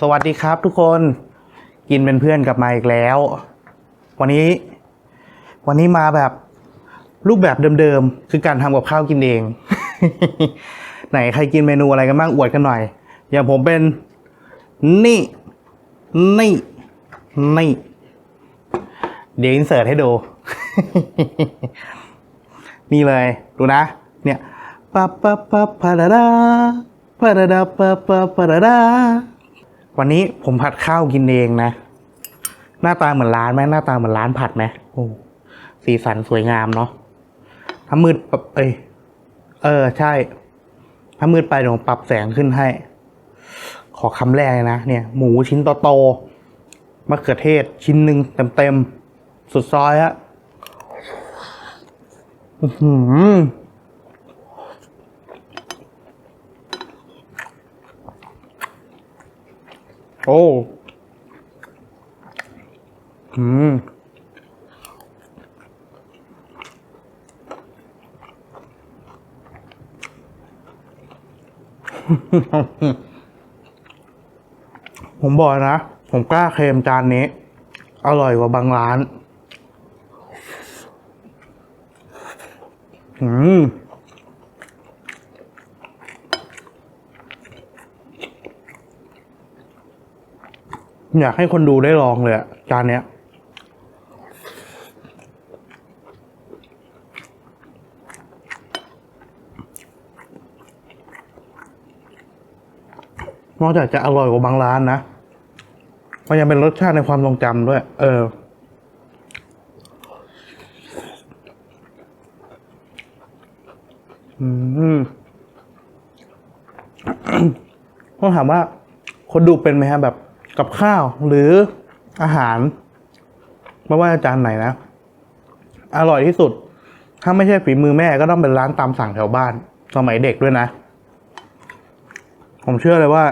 สวัสดีครับทุกคนกินเป็นเพื่อนกับมาอีกแล้ว วันนี้ วันนี้มาแบบรูปแบบเดิมๆ คือการทำกับข้าวกินเอง ไหนใครกินเมนูอะไรกันบ้างอวดกันหน่อย อย่างผมเป็น นี่ นี่ นี่ เดี๋ยวอินเสิร์ตให้ดู นี่เลย ดูนะ เนี่ยปะปะปะปะดาดา ปะดาดาปะปะปะดาดาวันนี้ผมผัดข้าวกินเองนะ หน้าตาเหมือนร้านไหมหน้าตาเหมือนร้านผัดไหมโอ้สีสันสวยงามเนาะถ้ามืดแบบเอ้ยเออ ใช่ ถ้ามืดไปเดี๋ยวผมปรับแสงขึ้นให้ ขอคำแรกเลยนะเนี่ย หมูชิ้นโตๆมะเขือเทศ ชิ้นหนึ่งเต็มๆสุดซอยฮะอือหือ อ้ อืม ผมบอกนะ ผมกล้าเคลมจานนี้ อร่อยกว่าบางร้าน อืม อยากให้คนดูได้ลองเลยอะจานเนี้ย นอกจากจะอร่อยกว่าบางร้านนะมันยังเป็นรสชาติในความทรงจำด้วย เออ อืมต้องถามว่า คนดูเป็นไหมฮะแบบ กับข้าวหรืออาหาร ไม่ว่าจานไหนนะ อร่อยที่สุด ถ้าไม่ใช่ฝีมือแม่ก็ต้องเป็นร้านตามสั่งแถวบ้าน สมัยเด็กด้วยนะ ผมเชื่อเลยว่า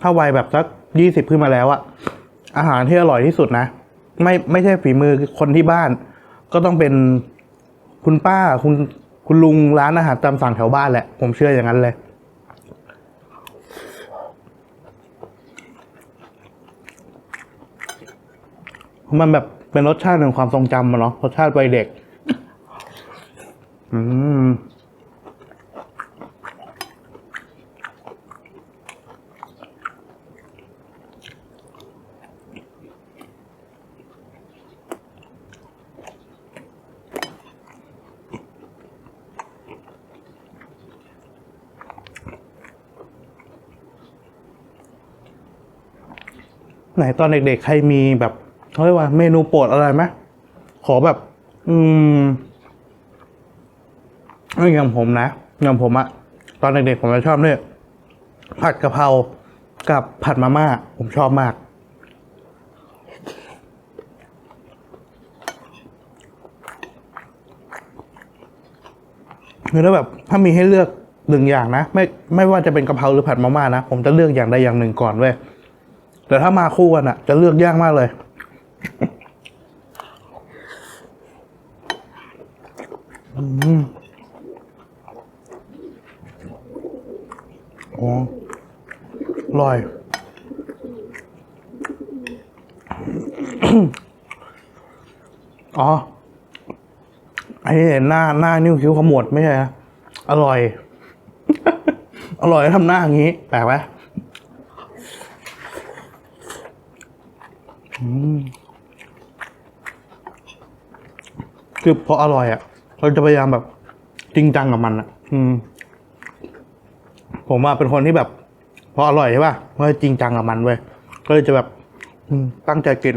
ถ้าวัยแบบสักยี่สิบขึ้นมาแล้วอะอาหารที่อร่อยที่สุดนะ ไม่ไม่ใช่ฝีมือคนที่บ้าน ก็ต้องเป็นคุณป้าคุณคุณลุงร้านอาหารตามสั่งแถวบ้านแหละ ผมเชื่ออย่างนั้นเลย มันแบบเป็นรสชาติของความทรงจำอะเนาะรสชาติวัยเด็ก อืมไหนตอนเด็กๆ ใครมีแบบ เขาเรียกว่าเมนูโปรดอะไรไหมขอแบบ อืมอย่างผมนะอย่างผมอะตอนเด็กๆผมจะชอบเนี่ยผัดกะเพรากับผัดมาม่าผมชอบมาก คือถ้าแบบถ้ามีให้เลือกหนึ่งอย่างนะ ไม่ไม่ว่าจะเป็นกะเพราหรือผัดมาม่านะ ผมจะเลือกอย่างใดอย่างหนึ่งก่อนเว้ยแต่ถ้ามาคู่กันอะจะเลือกยากมากเลย อืมอ๋ออร่อยอ๋อไอ้นี่เห็นหน้าหน้านิ้วคิ้วขมวดไม่ใช่ฮะอร่อย อร่อยแล้วทำหน้าอย่างนี้ แปลกไหมอืม คือพออร่อยอะเราจะพยายามแบบจริงจังกับมันอะ อืม ผมว่าเป็นคนที่แบบพออร่อยใช่ป่ะก็จริงจังกับมันเว้ยก็เลยจะแบบอืตั้งใจกิน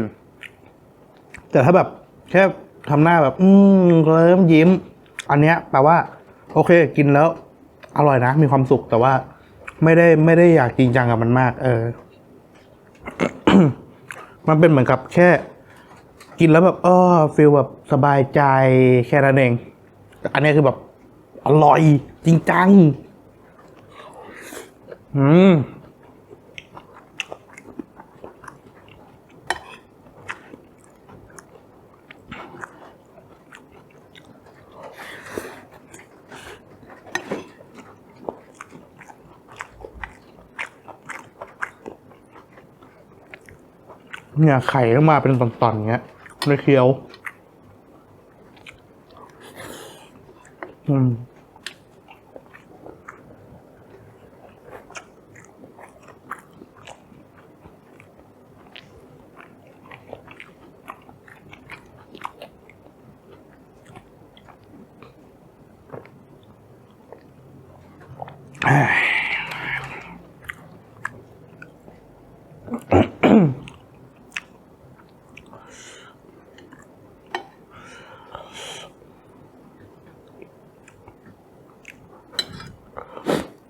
แต่ถ้าแบบ แค่ทำหน้าแบบ อืมเริ่มยิ้ม อันเนี้ยแปลว่า โอเค กินแล้ว อร่อยนะ มีความสุขแต่ว่า ไม่ได้ไม่ได้อยากจริงจังกับมันมาก เออ มันเป็นเหมือนกับแค่ กินแล้วแบบอ๋อฟิลแบบสบายใจแค่นั้นเอง อันนี้คือแบบ อร่อยจริงจัง อืมเนี่ยไข่ต้อมาเป็นตอนๆเงี้ย ไม่เคี้ยว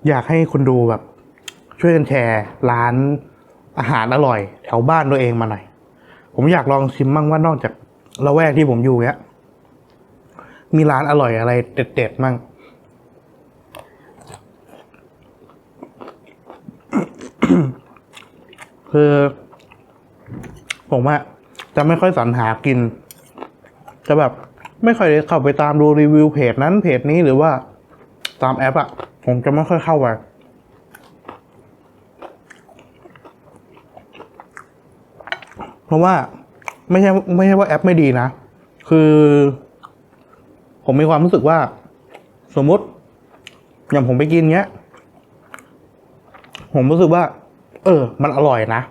อยากให้คุณดูแบบ ช่วยกันแชร์ร้านอาหารอร่อย แถวบ้านตัวเองมาหน่อย ผมอยากลองชิมมั่งว่านอกจากละแวกที่ผมอยู่เนี้ย มีร้านอร่อยอะไรเด็ดๆมั่งคือผมอะจะไม่ค่อยสรรหากิน จะแบบไม่ค่อยได้เข้าไปตามดูรีวิวเพจนั้นเพจนี้หรือว่าตามแอปอะ ผมจะไม่ค่อยเข้าไปเพราะว่าไม่ใช่ไม่ใช่ว่าแอปไม่ดีนะ คือ ผมมีความรู้สึกว่า สมมติ อย่างผมไปกินเงี้ย ผมรู้สึกว่า เออ มันอร่อยนะ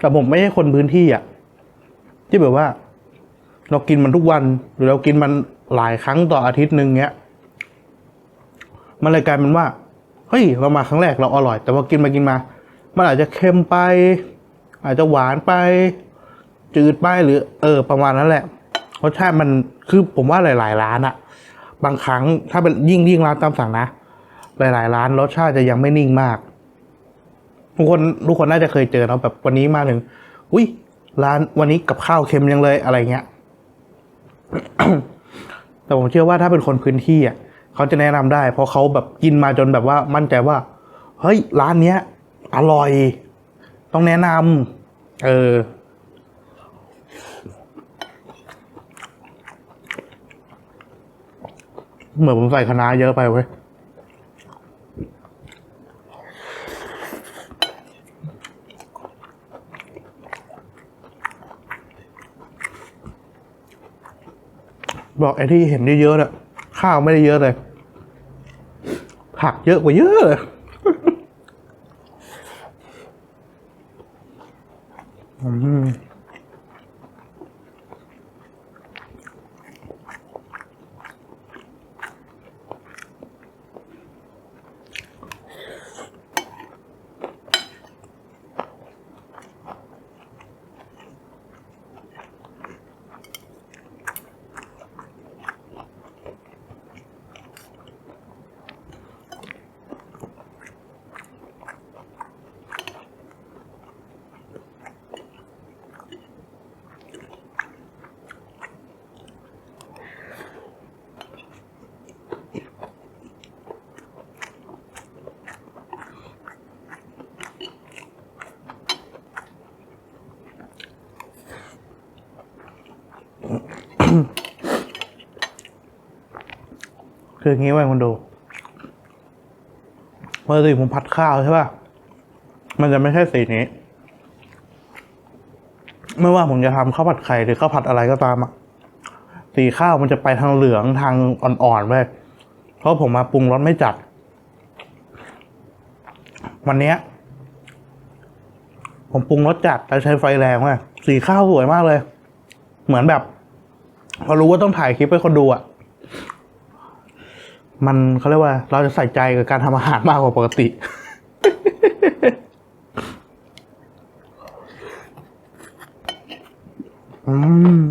แต่ผมไม่ใช่คนพื้นที่อะ ที่แบบว่า เรากินมันทุกวัน หรือเรากินมันหลายครั้งต่ออาทิตย์หนึ่งเงี้ย มันเลยกลายเป็นว่า เฮ้ยเรามาครั้งแรกเราอร่อย แต่พอกินมากินมา มันอาจจะเค็มไป อาจจะหวานไป จืดไปหรือ เออ ประมาณนั้นแหละรสชาติมันคือผมว่าหลาย ๆ ร้านอะบางครั้งถ้าเป็นยิ่งยิ่งร้านตามสั่งนะ หลาย ๆ ร้านรสชาติจะยังไม่นิ่งมาก ทุกคนทุกคนน่าจะเคยเจอเนาะแบบวันนี้มาถึง อุ้ยร้านวันนี้กับข้าวเค็มยังเลยอะไรเงี้ยแต่ผมเชื่อว่าถ้าเป็นคนพื้นที่อะ เขาจะแนะนำได้ เพราะเขาแบบกินมาจนแบบว่ามั่นใจว่า เฮ้ย ร้านเนี้ย อร่อย ต้องแนะนำเออ เหมือนผมใส่คณะเยอะไปเว้ยบอกไอ้ที่เห็นเยอะๆน่ะข้าวไม่ได้เยอะเลย ผักเยอะกว่าเยอะเลยอืม คืออย่างงี้ไว้คนดูปกติผมผัดข้าวใช่ป่ะ มันจะไม่ใช่สีนี้ ไม่ว่าผมจะทำข้าวผัดไข่หรือข้าวผัดอะไรก็ตามอะสีข้าวมันจะไปทางเหลืองทางอ่อนๆไปเพราะผมมาปรุงรสไม่จัด วันเนี้ยผมปรุงรสจัดแต่ใช้ไฟแรงมากสีข้าวสวยมากเลย เหมือนแบบพอรู้ว่าต้องถ่ายคลิปให้คนดูอะ มันเขาเรียกว่า เราจะใส่ใจกับการทำอาหารมากกว่าปกติ อืม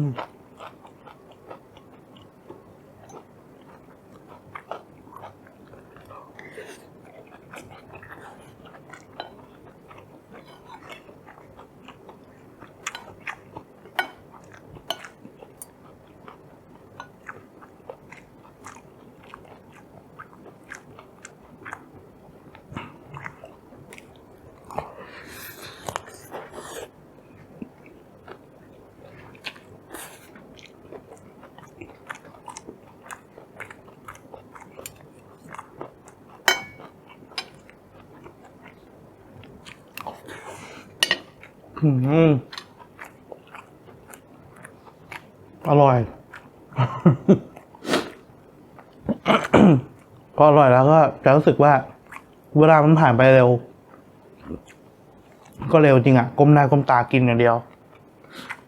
อร่อย พออร่อยแล้วก็จะรู้สึกว่า เวลามันผ่านไปเร็ว ก็เร็วจริงอะก้มหน้าก้มตากินอย่างเดียว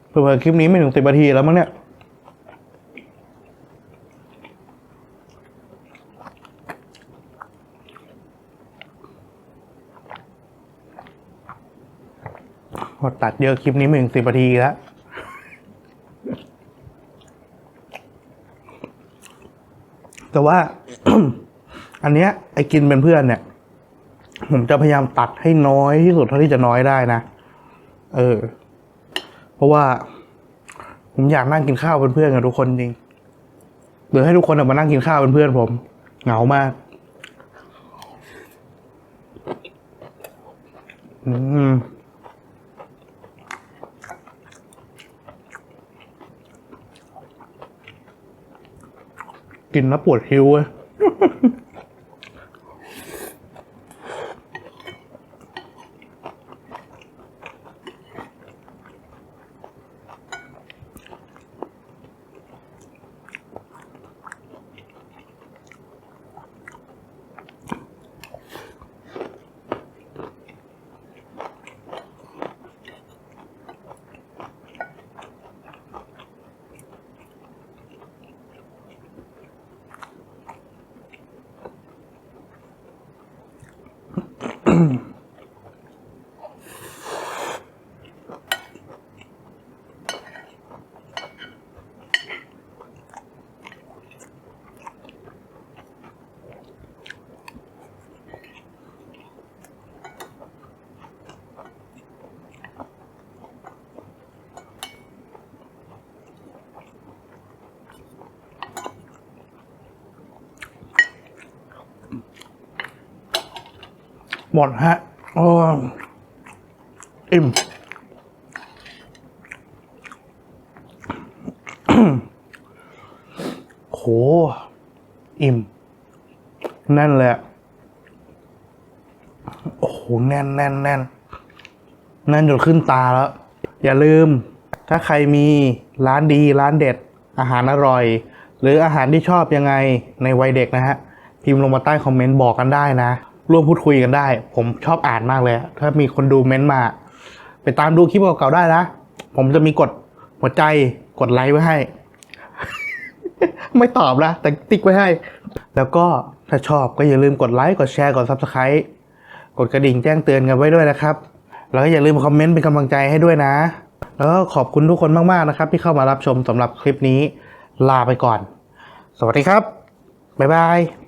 เผื่อคลิปนี้ไม่ถึงสิบนาทีแล้วมั้งเนี่ย ตัดเยอะคลิปนี้ไม่ถึงสิบนาทีแล้ว แต่ว่า อันเนี้ย ไอ้กินเป็นเพื่อนเนี่ย ผมจะพยายามตัดให้น้อยที่สุดเท่าที่จะน้อยได้นะ เออ เพราะว่า ผมอยากนั่งกินข้าวเป็นเพื่อนกับทุกคนจริงหรือให้ทุกคนน่ะมานั่งกินข้าวเป็นเพื่อนผม เหงามากอืม กินแล้วปวดหิวเว้ย mm หมดฮะโอ้อิ่มโห อิ่ม แน่นเลยอะโอ้โห แน่นแน่นแน่นแน่นจนขึ้นตาแล้ว อย่าลืม ถ้าใครมีร้านดีร้านเด็ด อาหารอร่อย หรืออาหารที่ชอบยังไงในวัยเด็กนะฮะ พิมพ์ลงมาใต้คอมเมนต์บอกกันได้นะ ร่วมพูดคุยกันได้ ผมชอบอ่านมากเลย ถ้ามีคนดูเม้นต์มา ไปตามดูคลิปเก่าๆได้นะ ผมจะมีกดหัวใจกดไลค์ไว้ให้ ไม่ตอบนะแต่ติ๊กไว้ให้ แล้วก็ถ้าชอบก็อย่าลืมกดไลค์กดแชร์กด Subscribe กดกระดิ่งแจ้งเตือนกันไว้ด้วยนะครับ แล้วก็อย่าลืมคอมเมนต์เป็นกำลังใจให้ด้วยนะ แล้วก็ขอบคุณทุกคนมากๆนะครับ ที่เข้ามารับชมสำหรับคลิปนี้ลาไปก่อน สวัสดีครับบ๊ายบาย